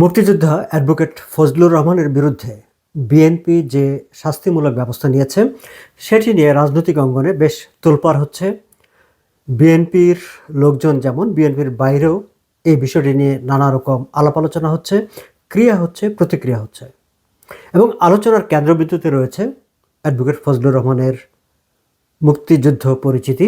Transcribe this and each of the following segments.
মুক্তিযোদ্ধা অ্যাডভোকেট ফজলুর রহমানের বিরুদ্ধে বিএনপি যে শাস্তিমূলক ব্যবস্থা নিয়েছে, সেটি নিয়ে রাজনৈতিক অঙ্গনে বেশ তোলপাড় হচ্ছে। বিএনপির লোকজন যেমন, বিএনপির বাইরেও এই বিষয়টি নিয়ে নানা রকম আলাপ আলোচনা হচ্ছে, ক্রিয়া হচ্ছে, প্রতিক্রিয়া হচ্ছে। এবং আলোচনার কেন্দ্রবিন্দুতে রয়েছে অ্যাডভোকেট ফজলুর রহমানের মুক্তিযুদ্ধ পরিচিতি।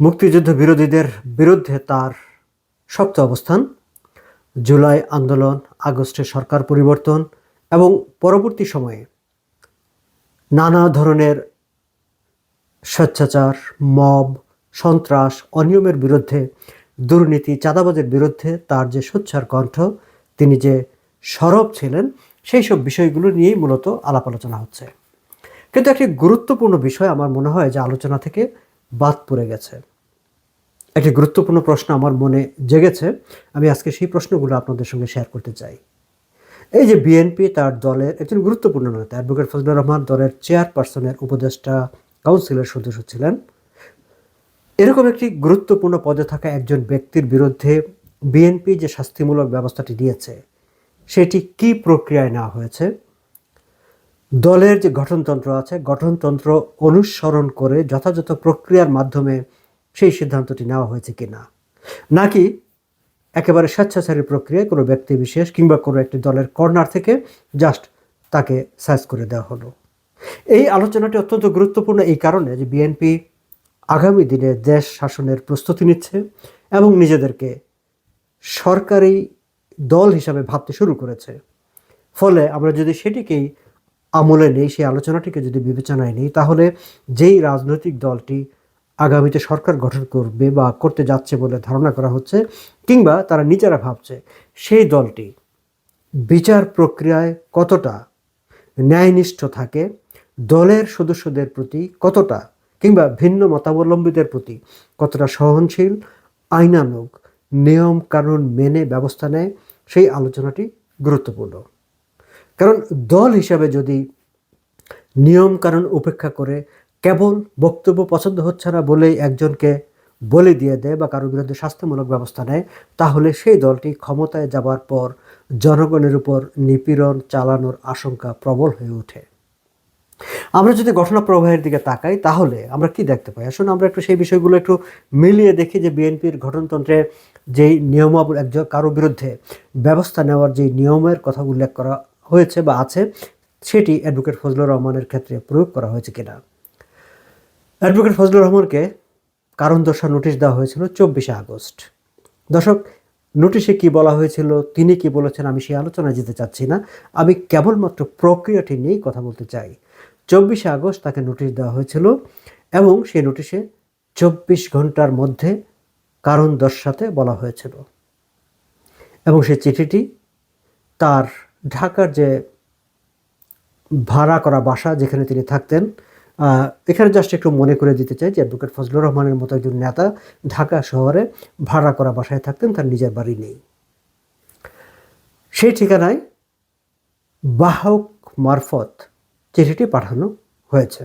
মুক্তিযুদ্ধ বিরোধীদের বিরুদ্ধে তার শক্ত অবস্থান। জুলাই আন্দোলন, আগস্টে সরকার পরিবর্তন এবং পরবর্তী সময়ে নানা ধরনের স্বেচ্ছাচার, মব, সন্ত্রাস, অনিয়মের বিরুদ্ধে, দুর্নীতি, চাঁদাবাজের বিরুদ্ধে তার যে সোচ্চার কণ্ঠ, তিনি যে সরব ছিলেন, সেই সব বিষয়গুলো নিয়েই মূলত আলাপ আলোচনা হচ্ছে। কিন্তু একটি গুরুত্বপূর্ণ বিষয় আমার মনে হয় যে আলোচনা থেকে বাদ পড়ে গেছে। একটি গুরুত্বপূর্ণ প্রশ্ন আমার মনে জেগেছে। আমি আজকে সেই প্রশ্নগুলো আপনাদের সঙ্গে শেয়ার করতে চাই। এই যে বিএনপি তার দলের একজন গুরুত্বপূর্ণ নেতা, অ্যাডভোকেট ফজলুর রহমান দলের চেয়ারপারসনের উপদেষ্টা কাউন্সিলের সদস্য ছিলেন। এরকম একটি গুরুত্বপূর্ণ পদে থাকা একজন ব্যক্তির বিরুদ্ধে বিএনপি যে শাস্তিমূলক ব্যবস্থাটি নিয়েছে সেটি কি প্রক্রিয়ায় নেওয়া হয়েছে? দলের যে গঠনতন্ত্র আছে, গঠনতন্ত্র অনুসরণ করে যথাযথ প্রক্রিয়ার মাধ্যমে সেই সিদ্ধান্তটি নেওয়া হয়েছে কিনা। নাকি একেবারে স্বেচ্ছাচারী প্রক্রিয়ায় কোনো ব্যক্তি বিশেষ কিংবা কোনো একটি দলের কর্নার থেকে জাস্ট তাকে সাইজ করে দেওয়া হলো? এই আলোচনাটি অত্যন্ত গুরুত্বপূর্ণ এই কারণে যে বিএনপি আগামী দিনে দেশ শাসনের প্রস্তুতি নিচ্ছে এবং নিজেদেরকে সরকারি দল হিসাবে ভাবতে শুরু করেছে। ফলে আমরা যদি সেটিকেই আমলে নেই, সেই আলোচনাটিকে যদি বিবেচনায় নিই, তাহলে যেই রাজনৈতিক দলটি আগামীতে সরকার গঠন করবে বা করতে যাচ্ছে বলে ধারণা করা হচ্ছে কিংবা তারা নিজেরা ভাবছে, সেই দলটি বিচার প্রক্রিয়ায় কতটা ন্যায়নিষ্ঠ থাকে, দলের সদস্যদের প্রতি কতটা কিংবা ভিন্ন মতাবলম্বীদের প্রতি কতটা সহনশীল, আইনানুগ নিয়ম কানুন মেনে ব্যবস্থা নেয়, সেই আলোচনাটি গুরুত্বপূর্ণ। কারণ দল হিসাবে যদি নিয়ম কানুন উপেক্ষা করে কেবল বক্তব্য পছন্দ হচ্ছে না বলেই একজনকে বলে দিয়ে দেয় বা কারোর বিরুদ্ধে শাস্তিমূলক ব্যবস্থা নেয়, তাহলে সেই দলটি ক্ষমতায় যাবার পর জনগণের উপর নিপীড়ন চালানোর আশঙ্কা প্রবল হয়ে ওঠে। আমরা যদি ঘটনা প্রবাহের দিকে তাকাই, তাহলে আমরা কি দেখতে পাই? আসলে আমরা একটু সেই বিষয়গুলো একটু মিলিয়ে দেখি যে বিএনপির গঠনতন্ত্রে যেই নিয়মাবলী একজন কারও বিরুদ্ধে ব্যবস্থা নেওয়ার যে নিয়মের কথা উল্লেখ করা হয়েছে বা আছে, সেটি অ্যাডভোকেট ফজলুর রহমানের ক্ষেত্রে প্রয়োগ করা হয়েছে কিনা। অ্যাডভোকেট ফজলুর রহমানকে কারণ দর্শা নোটিশ দেওয়া হয়েছিল চব্বিশে আগস্ট। দর্শক, নোটিশে কি বলা হয়েছিল, তিনি কি বলেছেন, আমি সেই আলোচনায় যেতে চাচ্ছি না। আমি কেবলমাত্র প্রক্রিয়াটি নিয়েই কথা বলতে চাই। চব্বিশে আগস্ট তাকে নোটিশ দেওয়া হয়েছিল এবং সেই নোটিশে চব্বিশ ঘণ্টার মধ্যে কারণ দর্শাতে বলা হয়েছিল। এবং সেই চিঠিটি তার ঢাকার যে ভাড়া করা বাসা যেখানে তিনি থাকতেন এখানে জাস্ট একটু মনে করে দিতে চাই যে অ্যাডভোকেট ফজলুর রহমানের মতো একজন নেতা ঢাকা শহরে ভাড়া করা বাসায় থাকতেন, তার নিজের বাড়ি নেই। সেই ঠিকানায় বাহক মারফত চিঠিটি পাঠানো হয়েছে।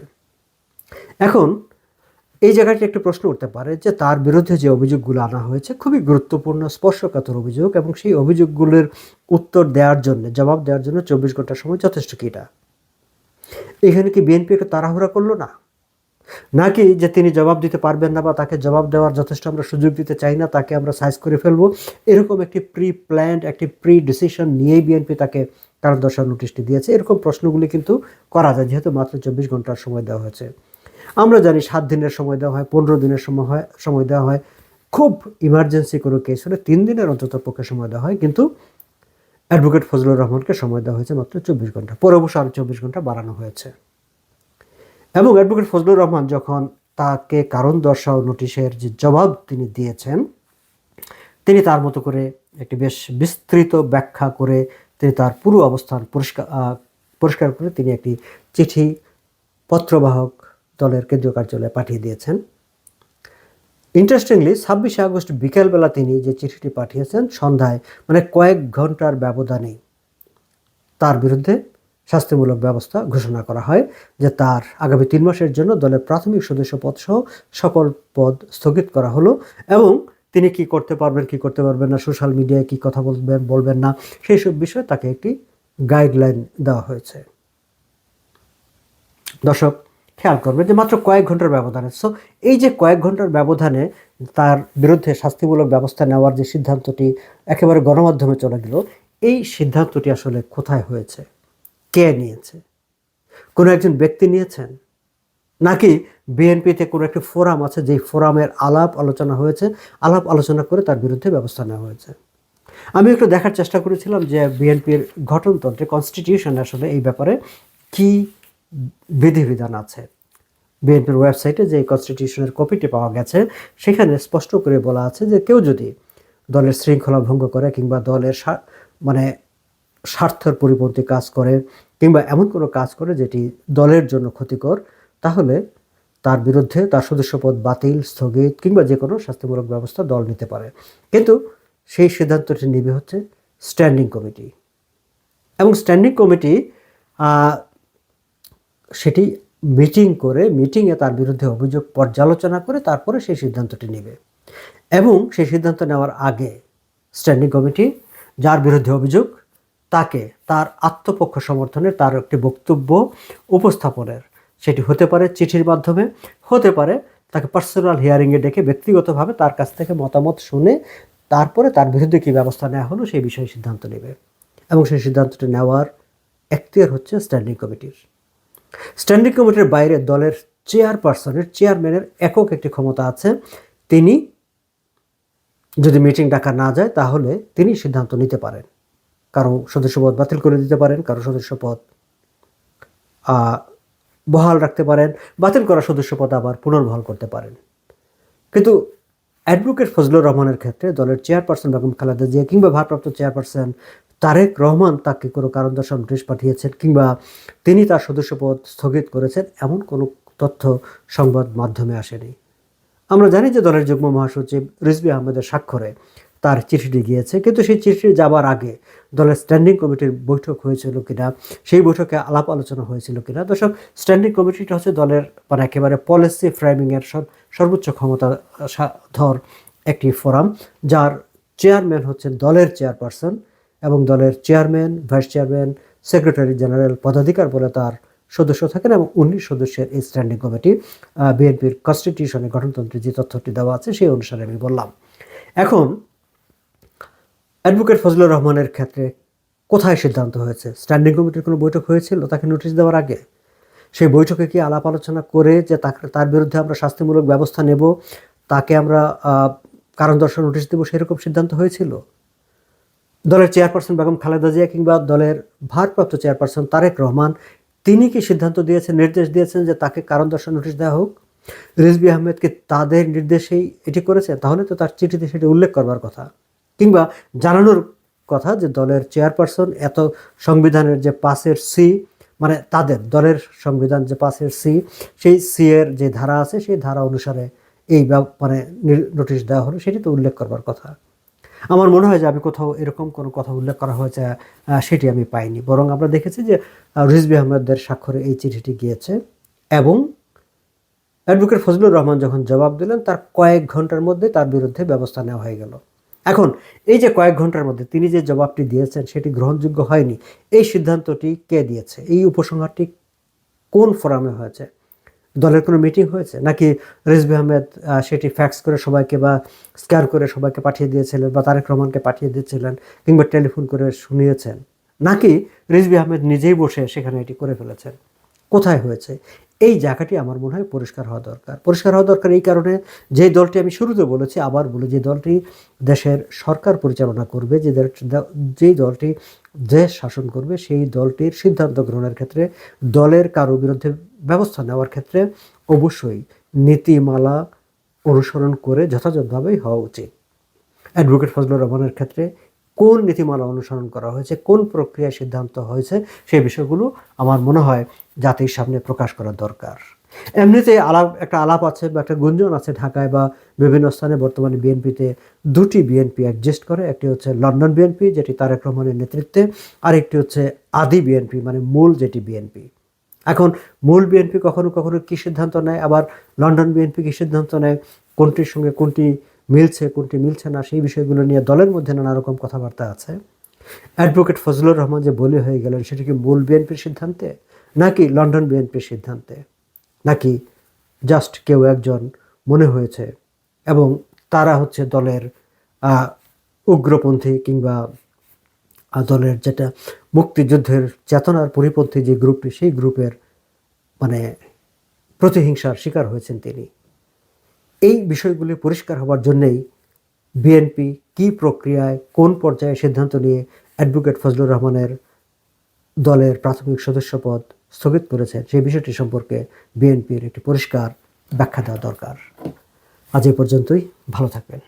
এখন এই জায়গাটি একটি প্রশ্ন উঠতে পারে যে তার বিরুদ্ধে যে অভিযোগগুলো আনা হয়েছে খুবই গুরুত্বপূর্ণ, স্পর্শকাতর অভিযোগ এবং সেই অভিযোগগুলোর উত্তর দেওয়ার জন্য, জবাব দেওয়ার জন্য চব্বিশ ঘণ্টার সময় যথেষ্ট কিটা এখানে কি বিএনপি একটু তাড়াহুড়া করল না? নাকি যে তিনি জবাব দিতে পারবেন না বা তাকে জবাব দেওয়ার যথেষ্ট আমরা সুযোগ দিতে চাই না, তাকে আমরা সাইজ করে ফেলব। এরকম একটি প্রি প্ল্যান্ড একটি প্রি ডিসিশন নিয়েই বিএনপি তাকে কারণ দর্শার নোটিশটি দিয়েছে। এরকম প্রশ্নগুলি কিন্তু করা যায়, যেহেতু মাত্র চব্বিশ ঘণ্টার সময় দেওয়া হয়েছে। আমরা জানি সাত দিনের সময় দেওয়া হয়, পনেরো দিনের সময় হয়, সময় দেওয়া হয়। খুব ইমার্জেন্সি কোনো কেস হলে তিন দিনের অন্তত পক্ষে সময় দেওয়া হয়, কিন্তু অ্যাডভোকেট ফজলুর রহমানকে সময় দেওয়া হয়েছে মাত্র চব্বিশ ঘণ্টা। পরে অবশ্য আরও চব্বিশ ঘণ্টা বাড়ানো হয়েছে। এবং অ্যাডভোকেট ফজলুর রহমান যখন তাকে কারণ দর্শাও নোটিশের যে জবাব তিনি দিয়েছেন, তিনি তার মতো করে একটি বেশ বিস্তৃত ব্যাখ্যা করে তিনি তার পুরো অবস্থান পরিষ্কার পরিষ্কার করে তিনি একটি চিঠি পত্রবাহক দলের কেন্দ্রীয় কার্যালয়ে পাঠিয়ে দিয়েছেন। ইন্টারেস্টিংলি ছাব্বিশে আগস্ট বিকেলবেলা তিনি যে চিঠিটি পাঠিয়েছেন, সন্ধ্যায় মানে কয়েক ঘণ্টার ব্যবধানে তার বিরুদ্ধে শাস্তিমূলক ব্যবস্থা ঘোষণা করা হয় যে তার আগামী তিন মাসের জন্য দলের প্রাথমিক সদস্য পদ সহ সকল পদ স্থগিত করা হলো এবং তিনি কি করতে পারবেন, কি করতে পারবেন না, সোশ্যাল মিডিয়ায় কি কথা বলবেন বলবেন না সেই সব বিষয়ে তাকে একটি গাইডলাইন দেওয়া হয়েছে। দর্শক খেয়াল করবেন যে মাত্র কয়েক ঘণ্টার ব্যবধানে। সো এই যে কয়েক ঘণ্টার ব্যবধানে তার বিরুদ্ধে শাস্তিমূলক ব্যবস্থা নেওয়ার যে সিদ্ধান্তটি একেবারে গণমাধ্যমে চলে গেল, এই সিদ্ধান্তটি আসলে কোথায় হয়েছে? কে নিয়েছে? কোনো একজন ব্যক্তি নিয়েছেন? নাকি বিএনপিতে কোনো একটি ফোরাম আছে যেই ফোরামের আলাপ আলোচনা হয়েছে, আলাপ আলোচনা করে তার বিরুদ্ধে ব্যবস্থা নেওয়া হয়েছে? আমি একটু দেখার চেষ্টা করেছিলাম যে বিএনপির গঠনতন্ত্রে কনস্টিটিউশন আসলে এই ব্যাপারে কি বিধিবিধান আছে। বিএনপির ওয়েবসাইটে যে কনস্টিটিউশনের কপিটি পাওয়া গেছে, সেখানে স্পষ্ট করে বলা আছে যে কেউ যদি দলের শৃঙ্খলা ভঙ্গ করে কিংবা দলের মানে স্বার্থের পরিপন্থী কাজ করে কিংবা এমন কোনো কাজ করে যেটি দলের জন্য ক্ষতিকর, তাহলে তার বিরুদ্ধে তার সদস্যপদ বাতিল, স্থগিত কিংবা যে কোনো শাস্তিমূলক ব্যবস্থা দল নিতে পারে। কিন্তু সেই সিদ্ধান্তটি নেবে হচ্ছে স্ট্যান্ডিং কমিটি এবং স্ট্যান্ডিং কমিটি সেটি মিটিং করে মিটিংয়ে তার বিরুদ্ধে অভিযোগ পর্যালোচনা করে তারপরে সেই সিদ্ধান্তটি নেবে। এবং সেই সিদ্ধান্ত নেওয়ার আগে স্ট্যান্ডিং কমিটি যার বিরুদ্ধে অভিযোগ, তাকে তার আত্মপক্ষ সমর্থনে তার একটি বক্তব্য উপস্থাপনের, সেটি হতে পারে চিঠির মাধ্যমে, হতে পারে তাকে পার্সোনাল হিয়ারিংয়ে ডেকে ব্যক্তিগতভাবে তার কাছ থেকে মতামত শুনে তারপরে তার বিরুদ্ধে কী ব্যবস্থা নেওয়া হলো সেই বিষয়ে সিদ্ধান্ত নেবে। এবং সেই সিদ্ধান্তটি নেওয়ার এখতিয়ার হচ্ছে স্ট্যান্ডিং কমিটির। স্ট্যান্ডিং কমিটির বাইরে দলের চেয়ারপারসনের, চেয়ারম্যানের একক একটি ক্ষমতা আছে। তিনি যদি মিটিং ডাকা না যায়, তাহলে তিনি সিদ্ধান্ত নিতে পারেন। কারও সদস্যপদ বাতিল করে দিতে পারেন, কারও সদস্যপদ বহাল রাখতে পারেন, বাতিল করা সদস্যপদ আবার পুনর্বহাল করতে পারেন। কিন্তু অ্যাডভোকেট ফজলুর রহমানের ক্ষেত্রে দলের চেয়ারপারসন বেগম খালেদা জিয়া কিংবা ভারপ্রাপ্ত চেয়ারপারসন তারেক রহমান তাকে কোনো কারণ দর্শান নোটিশ পাঠিয়েছেন কিংবা তিনি তার সদস্যপদ স্থগিত করেছেন, এমন কোনো তথ্য সংবাদ মাধ্যমে আসেনি। আমরা জানি যে দলের যুগ্ম মহাসচিব রিজবি আহমেদের স্বাক্ষরে তার চিঠিটি গিয়েছে, কিন্তু সেই চিঠি যাবার আগে দলের স্ট্যান্ডিং কমিটির বৈঠক হয়েছিল কিনা, সেই বৈঠকে আলাপ আলোচনা হয়েছিল কিনা। দর্শক, স্ট্যান্ডিং কমিটিটা হচ্ছে দলের মানে একেবারে পলিসি ফ্রেমিংয়ের সর্বোচ্চ ক্ষমতা ধর একটি ফোরাম যার চেয়ারম্যান হচ্ছেন দলের চেয়ারপারসন এবং দলের chairman, vice chairman, secretary general পদাধিকার বলে তার সদস্য থাকেন এবং উনিশ সদস্যের এই স্ট্যান্ডিং কমিটি বিএনপির কনস্টিটিউশনে গঠনতন্ত্রে যে তথ্যটি দেওয়া আছে সেই অনুসারে আমি বললাম। এখন অ্যাডভোকেট ফজলুর রহমানের ক্ষেত্রে কোথায় সিদ্ধান্ত হয়েছে? স্ট্যান্ডিং কমিটির কোনো বৈঠক হয়েছিল তাকে নোটিশ দেওয়ার আগে? সেই বৈঠকে কি আলাপ আলোচনা করে যে তাকে, তার বিরুদ্ধে আমরা শাস্তিমূলক ব্যবস্থা নেব, তাকে আমরা কারণ দর্শন নোটিশ দেবো, সেরকম সিদ্ধান্ত হয়েছিল? দলের চেয়ারপারসন বেগম খালেদা জিয়া কিংবা দলের ভারপ্রাপ্ত চেয়ারপারসন তারেক রহমান, তিনি কি সিদ্ধান্ত দিয়েছেন, নির্দেশ দিয়েছেন যে তাকে কারণ দর্শন নোটিশ দেওয়া হোক? রিজবি আহমেদকে তাদের নির্দেশেই এটি করেছে তাহলে তো তার চিঠিতে সেটি উল্লেখ করবার কথা। কিংবা জানানোর কথা যে দলের চেয়ারপারসন এত সংবিধানের যে পাসের সি মানে তাদের দলের সংবিধান যে পাসের সি, সেই সি এর যে ধারা আছে, সেই ধারা অনুসারে এই মানে নোটিশ দেওয়া হলো, সেটি তো উল্লেখ করবার কথা। আমার মনে হয় যে আমি কোথাও এরকম কোনো কথা উল্লেখ করা হয়েছে সেটি আমি পাইনি। বরং আমরা দেখেছি যে রিজবি আহমেদের স্বাক্ষরে এই চিঠিটি গিয়েছে এবং অ্যাডভোকেট ফজলুর রহমান যখন জবাব দিলেন, তার কয়েক ঘণ্টার মধ্যে তার বিরুদ্ধে ব্যবস্থা নেওয়া হয়ে গেল। এখন, এই যে কয়েক ঘণ্টার মধ্যে তিনি যে জবাবটি দিয়েছেন, সেটি গ্রহণযোগ্য হয়নি। এই সিদ্ধান্তটি কে দিয়েছে? এই উপসংহারটি কোন ফোরামে হয়েছে? দলের কোনো মিটিং হয়েছে? নাকি রেজবি আহমেদ আহ, সেটি ফ্যাক্স করে সবাইকে বা স্ক্যার করে সবাইকে পাঠিয়ে দিয়েছিলেন বা তারেক রহমানকে পাঠিয়ে দিয়েছিলেন কিংবা টেলিফোন করে শুনিয়েছেন? নাকি রিজবি আহমেদ নিজেই বসে সেখানে এটি করে ফেলেছেন? কোথায় হয়েছে? এই জায়গাটি আমার মনে হয় পরিষ্কার হওয়া দরকার। পরিষ্কার হওয়া দরকার এই কারণে যে দলটি আমি শুরুতে বলেছি, আবার বলি যে দলটি দেশের সরকার পরিচালনা করবে, যে যেই দলটি দেশ শাসন করবে, সেই দলটির সিদ্ধান্ত গ্রহণের ক্ষেত্রে, দলের কারও বিরুদ্ধে ব্যবস্থা নেওয়ার ক্ষেত্রে অবশ্যই নীতিমালা অনুসরণ করে যথাযথভাবেই হওয়া উচিত। অ্যাডভোকেট ফজলুর রহমানের ক্ষেত্রে কোন নীতিমালা অনুসরণ করা হয়েছে, কোন প্রক্রিয়ায় সিদ্ধান্ত হয়েছে, সেই বিষয়গুলো আমার মনে হয় জাতির সামনে প্রকাশ করা দরকার। এমনিতে আলাপ, একটা আলাপ আছে বা একটা গুঞ্জন আছে ঢাকায় বা বিভিন্ন স্থানে বর্তমানে বিএনপিতে দুটি বিএনপি অ্যাডজাস্ট করে, একটি হচ্ছে লন্ডন বিএনপি, যেটি তারেক রহমানের নেতৃত্বে আর একটি হচ্ছে আদি বিএনপি মানে মূল যেটি বিএনপি। এখন মূল বিএনপি কখনো কখনো কী সিদ্ধান্ত নেয়, আবার লন্ডন বিএনপি কী সিদ্ধান্ত নেয়, কোনটির সঙ্গে কোনটি মিলছে, কোনটি মিলছে না, সেই বিষয়গুলো নিয়ে দলের মধ্যে নানা রকম কথাবার্তা আছে। অ্যাডভোকেট ফজলুর রহমান যে বলে হয়ে গেলেন, সেটা কি মূল বিএনপির সিদ্ধান্তে? নাকি লন্ডন বিএনপির সিদ্ধান্তে? নাকি জাস্ট কেউ একজন মনে হয়েছে এবং তারা হচ্ছে দলের উগ্রপন্থী কিংবা দলের যেটা মুক্তিযুদ্ধের চেতনার পরিপন্থী যে গ্রুপটি, সেই গ্রুপের মানে প্রতিহিংসার শিকার হয়েছেন তিনি। এই বিষয়গুলি পরিষ্কার হওয়ার জন্যেই বিএনপি কি প্রক্রিয়ায় কোন পর্যায়ে সিদ্ধান্ত নিয়ে অ্যাডভোকেট ফজলুর রহমানের দলের প্রাথমিক সদস্য পদ স্থগিত করেছে, সেই বিষয়টি সম্পর্কে বিএনপির একটি পরিষ্কার ব্যাখ্যা দেওয়া দরকার। আজ এ পর্যন্তই, ভালো থাকবেন।